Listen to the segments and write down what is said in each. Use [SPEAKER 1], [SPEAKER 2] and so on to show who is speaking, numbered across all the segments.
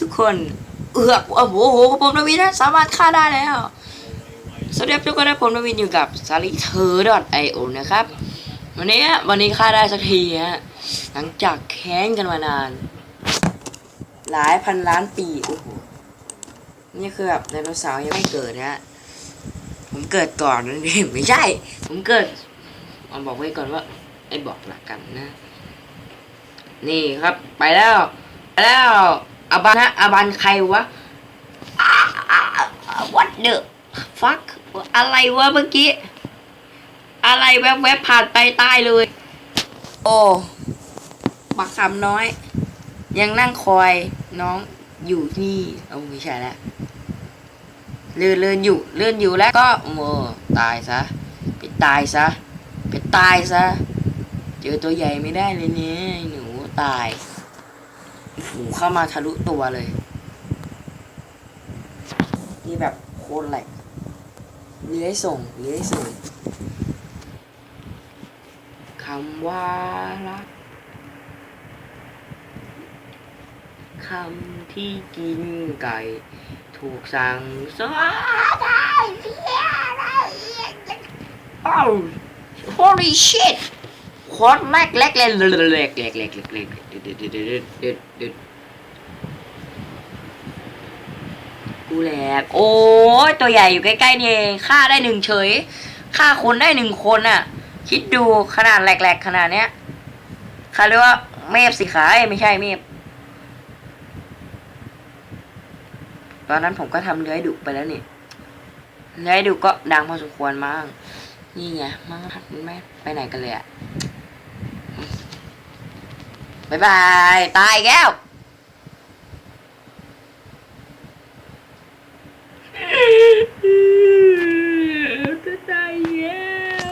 [SPEAKER 1] ทุกคน เอือกโอ้โหผมนวินนะสามารถฆ่าได้แล้ว สวัสดีทุกคนนะผมนวินอยู่กับสาริเธอ .io นะครับ วันนี้วันนี้ฆ่าได้สักทีฮะหลังจากแค้นกันมานาน หลายพันล้านปีโอ้โหนี่คือแบบไดโนเสาร์ยังไม่เกิดนะฮะผมเกิดก่อนนั่นเองไม่ใช่ ผมเกิดเอาบอกไว้ก่อนว่าไอ้บอกหลักกันนะ นี่ครับไปแล้ว ไปแล้ว อาบันะอาบันใครวะวัดเดอะฟักอะไรวะเมื่อกี้ อะไรแวบๆผ่านไปใต้เลย โอ้บักคำน้อย ยังนั่งคอยน้องอยู่นี่เอาไม่ใช่แล้วเลื่อนเลื่อนอยู่เลื่อนอยู่แล้วก็โมตายซะไปตายซะไปตายซะ เจอตัวใหญ่ไม่ได้เลยเนี่ยหนูตาย หูเข้ามาทะลุตัวเลย นี่แบบโคตรแหลกเลื้อยส่งเลื้อยส่งคำว่ารักคำที่กินไก่ ถูกสั่งสอนได้เสียได้อ้าว holy shit โคตรแรกแรกเล็กเล็กเล็กเล็กเล็กเล็กเด็ดเด็ดเด็ดเด็ดเด็ดเด็ดกูแหลกโอ้ยตัวใหญ่อยู่ใกล้ๆนี่เองฆ่าได้หนึ่งเฉยฆ่าคนได้หนึ่งคนอะ คิดดูขนาดแหลกๆขนาดเนี้ยเขาเรียกว่าเมฟสิขายไม่ใช่เมฟตอนนั้นผมก็ทำเลื้อยดุไปแล้วนี่เลื้อยดุก็ดังพอสมควรมาก นี่ไงมันไม่ไปไหนกันเลยอะ บายบาย ตายแก้วจะตายแก้ว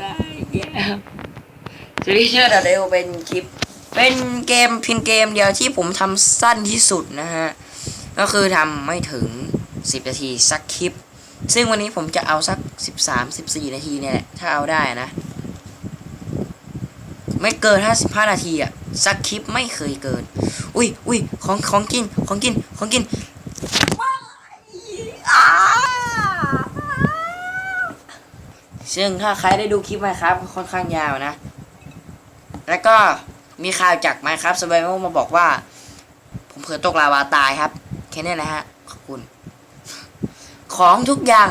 [SPEAKER 1] ตายแก้วซีรีส์เชื่อเดยวเป็นคลิป เป็นเกมเพียงเกมเดียวที่ผมทำสั้นที่สุดนะฮะ ก็คือทำไม่ถึง 10 นาทีสักคลิป ซึ่งวันนี้ผมจะเอาสัก 13 14 นาทีเนี่ยแหละ ถ้าเอาได้นะ ไม่เกิน 55 นาทีอะสักคลิปไม่เคยเกิน อุ้ยอุ้ยของของกินของกินของกินซึ่งถ้าใครได้ดูคลิปไหมครับค่อนข้างยาวนะ แล้วก็มีข่าวจากไหมครับสบายมาบอกว่า ผมเผลอตกลาวาตายครับ แค่นี้นะฮะ ขอบคุณ ของทุกอย่าง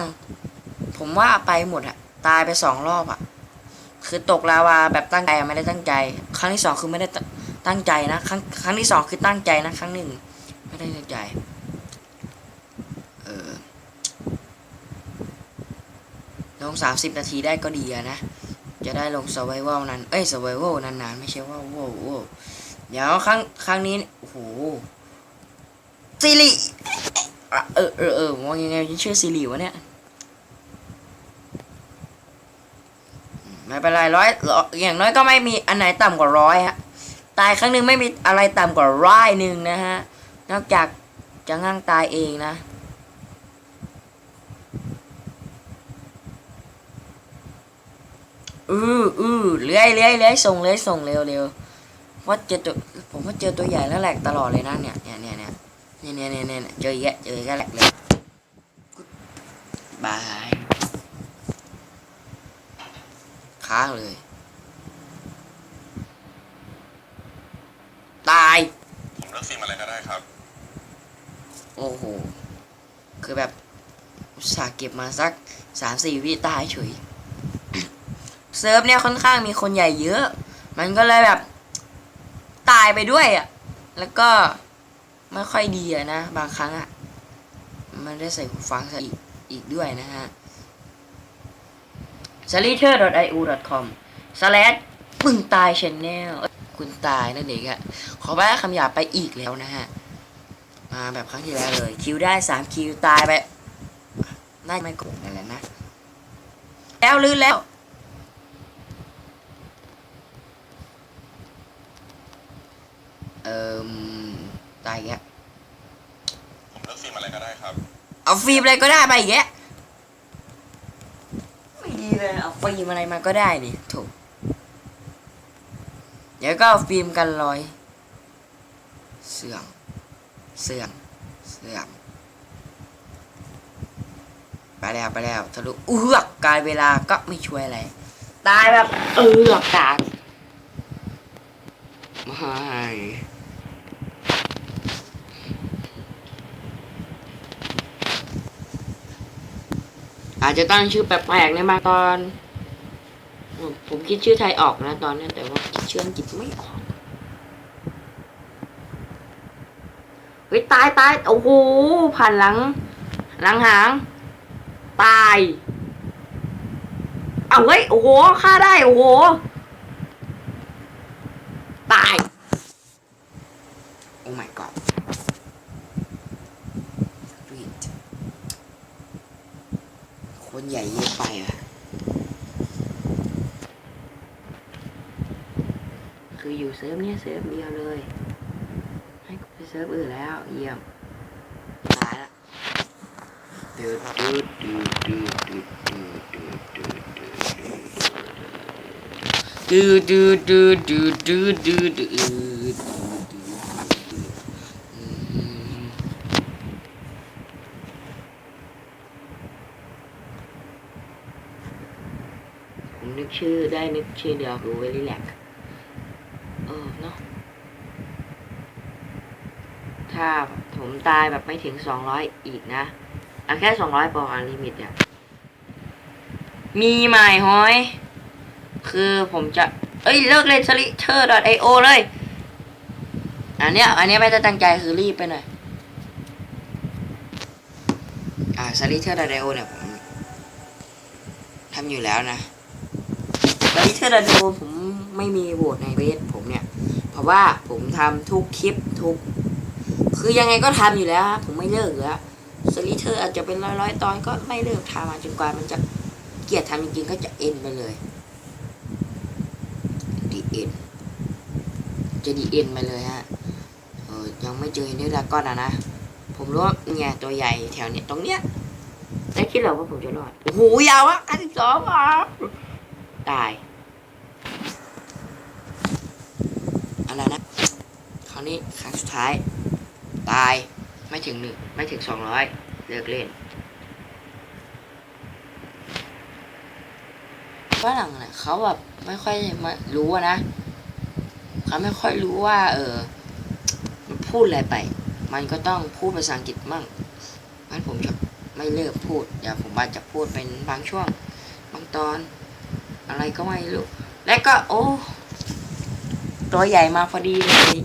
[SPEAKER 1] ผมว่าไปหมดอะตายไปสองรอบอะ คือตกลาวาแบบตั้งใจไม่ได้ตั้งใจ ครั้งที่สองคือไม่ได้ตั้งใจนะ ครั้งครั้งที่สองคือตั้งใจนะ ครั้งหนึ่งไม่ได้ตั้งใจ เออลงสามสิบนาทีได้ก็ดีนะ จะได้ลง survival นั้น เอ้ย survival นานๆไม่ใช่ว่าโว้โวเดี๋ยวครั้งครั้งนี้โอ้โหซิริอ่เออเออเออมองยังไงชื่อซิริวะเนี่ย ไม่เป็นไรร้อยอย่างน้อยก็ไม่มีอันไหนต่ำกว่าร้อยฮะตายครั้งหนึ่งไม่มีอะไรต่ำกว่าร้อยหนึ่งนะฮะนอกจากจะง่างตายเองนะอืออือเลื้อยเลื้อยเลื้อยส่งเลื้อยส่งเร็วเร็วว่าเจอตัวผมว่าเจอตัวใหญ่แล้วแหลกตลอดเลยนะเนี่ยเนี่ยเนี่ยเนี่ยเนี่ยเนี่ยเนี่ยเจอเยอะเจอก็แหลกเลยบาย ค้างเลย ตาย
[SPEAKER 2] ผมเลือกฟิล์มอะไรก็ได้ครับ
[SPEAKER 1] โอ้โห คือแบบอุตส่าห์เก็บมาสักสามสี่วิตายเฉยเซิร์ฟเนี่ยค่อนข้างมีคนใหญ่เยอะ มันก็เลยแบบ ตายไปด้วยอะ แล้วก็ไม่ค่อยดีอะนะ บางครั้งอะ มันได้ใส่หูฟังซะอีกอีกด้วยนะฮะ s l i t e r i o com slash มึงตาย channel เอ้ยคุณตายนั่นเองอะขอแวะคำหยาบไปอีกแล้วนะฮะ มาแบบครั้งที่แล้วเลย คิวได้สามคิวตายไปน่าจะไม่โกงนั่นแหละนะ แล้วลื่นแล้วเอ่มตายอีกแล้ว
[SPEAKER 2] ผมเลือกฟิล์มอะไรก็ได้ครับ
[SPEAKER 1] เอาฟิล์มอะไรก็ได้ไปอีกแล้ วไม่ดีเลยเอาฟิล์มอะไรมาก็ได้นี่ถูก เดี๋ยวก็เอาฟิล์มกันรอย เสื่อม เสื่อม เสื่อม ไปแล้วไปแล้วทะลุเอือกการเวลาก็ไม่ช่วยอะไร ตายแบบเอือกกากไม่ อาจจะตั้งชื่อแปลกๆในมาตอนผมผมคิดชื่อไทยออกนะตอนนี้แต่ว่าคิดชื่ออังกฤษไม่ออกเฮ้ยตายตายโอ้โหผ่านหลัง หลังหาง ตาย เอาเฮ้ยโอ้โหฆ่าได้โอ้โห ตาย โอ้ my god Sweet คนใหญ่เยอะไปอะ คืออยู่เซิ ร์ฟเนี่ยเซิร์ฟเดียวเลย ให้กูไปเซิร์ฟอื่นแล้ว เยี่ยมตายละดูดูดูดูดูดูดูดูดูดูดูดูดูดูดูดูผมนึกชื่อได้นึกชื่อเดียวคือเวลิแลกเออเนาะ ถ้าผมตายแบบไม่ถึงสองร้อยอีกนะเอาแค่สองร้อยพออันลิมิตเนี่ยมีใหม่ห้อย คือผมจะ เอ้ย เลิกเล่นสลิเทอร์ .io เลย อันเนี้ย อันเนี้ยไม่ได้ตั้งใจคือรีบไปหน่อย อ่าสลิเทอร์ .io เนี่ยผมทำอยู่แล้วนะสลิเทอร์ .io ผมไม่มีโหวตในเวทผมเนี่ย เพราะว่าผมทำทุกคลิปทุก คือยังไงก็ทำอยู่แล้วผมไม่เลิกอยู่แล้วสลิเทอร์อาจจะเป็นร้อยร้อยๆตอนก็ไม่เลิกทำมาจนกว่ามันจะเกลียดทำจริงๆก็จะเอ็นไปเลยดีเอ็นจะดีเอ็นไปเลยฮะเออยังไม่เจอเนด้วยดาก้อนอะนะ ผมรู้ว่าเนี่ยตัวใหญ่แถวเนี้ยตรงเนี้ยได้คิดเหรอว่าผมจะรอดโอ้โหยาวอะกันสิบสองอะตายอะไรนะคราวนี้ครั้งสุดท้าย ตายไม่ถึงหนึ่งไม่ถึงสองร้อยเลิกเล่นฝรั่งเนี่ยเขาแบบไม่ค่อยมารู้นะเขาไม่ค่อยรู้ว่า เออมันพูดอะไรไป มันก็ต้องพูดภาษาอังกฤษมั่งงั้นผมจะไม่เลิกพูดเดี๋ยวผมอาจจะพูดเป็นบางช่วง บางตอน อะไรก็ไม่รู้ และก็ โอ้ ตัวใหญ่มาพอดีเลย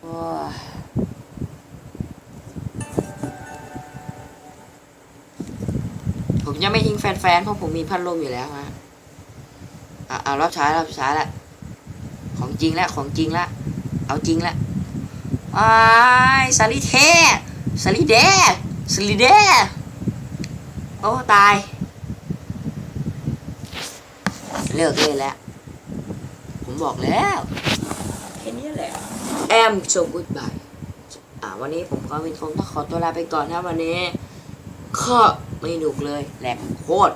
[SPEAKER 1] โอ้ ผมจะไม่ทิ้งแฟนๆเพราะผมมีพัดลมอยู่แล้วฮะอะเอารอบช้ารอบช้าละของจริงแล้วของจริงละเอาจริงละอ้ายสลิเทสลิเดสลิเดโอ้ตาย เลิกเลยแล้ว ผมบอกแล้วแค่นี้แหละ am so goodbye อ่าวันนี้ผมก็เป็นคงต้องขอตัวลาไปก่อนนะวันนี้ก็ ไม่หนุกเลย แหลกโคตร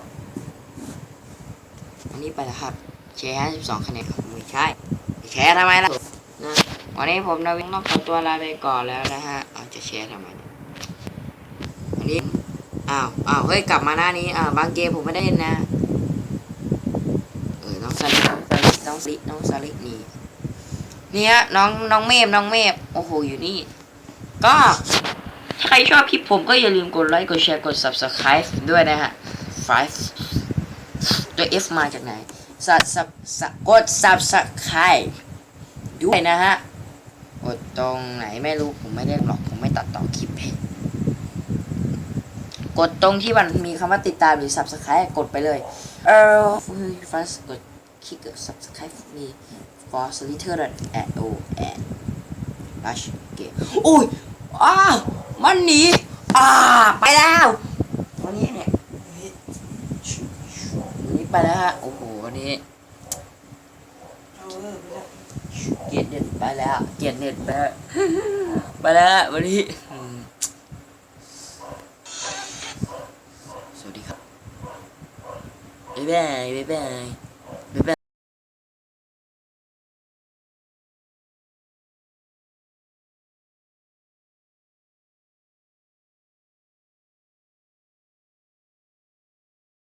[SPEAKER 1] วันนี้ไปแล้วครับ แชร์52คะแนนไม่ใช่ แชร์ทำไมล่ะนะวันนี้ผมนาวินต้องขอตัวลาไปก่อนแล้วนะฮะ เอาจะแชร์ทำไมเนี่ยวันนี้ อ้าว อ้าว เฮ้ย กลับมาหน้านี้ อ่า บางเกมผมไม่ได้เล่นนะ เออ น้องสลิน้องสลิน้องสลิน้องสลินี่ เนี่ยน้อง น้องเมฟน้องเมฟโอ้โห อยู่นี่ ก็ ถ้าใครชอบคลิปผมก็อย่าลืมกดไลค์กดแชร์กด subscribe ด้วยนะฮะ five ตัว F มาจากไหนสับสับสับกด subscribe ด้วยนะฮะกดตรงไหนไม่รู้ผมไม่ได้หรอกผมไม่ตัดต่อคลิปเพจกดตรงที่มันมีคำว่าติดตามหรือ subscribe กดไปเลย เออ first กดคลิกกด subscribe me for solitaire at o and rush game อุ้ยอ้าว มันหนีอ่าไปแล้ววันนี้เนี่ยวันนี้ไปแล้วฮะโอ้โหวันนี้เกียรเน็ตไปแล้วเกียรเน็ตไปแล้วไปแล้ววันนี้สวัสดีครับบ๊ายบายบ๊ายบาย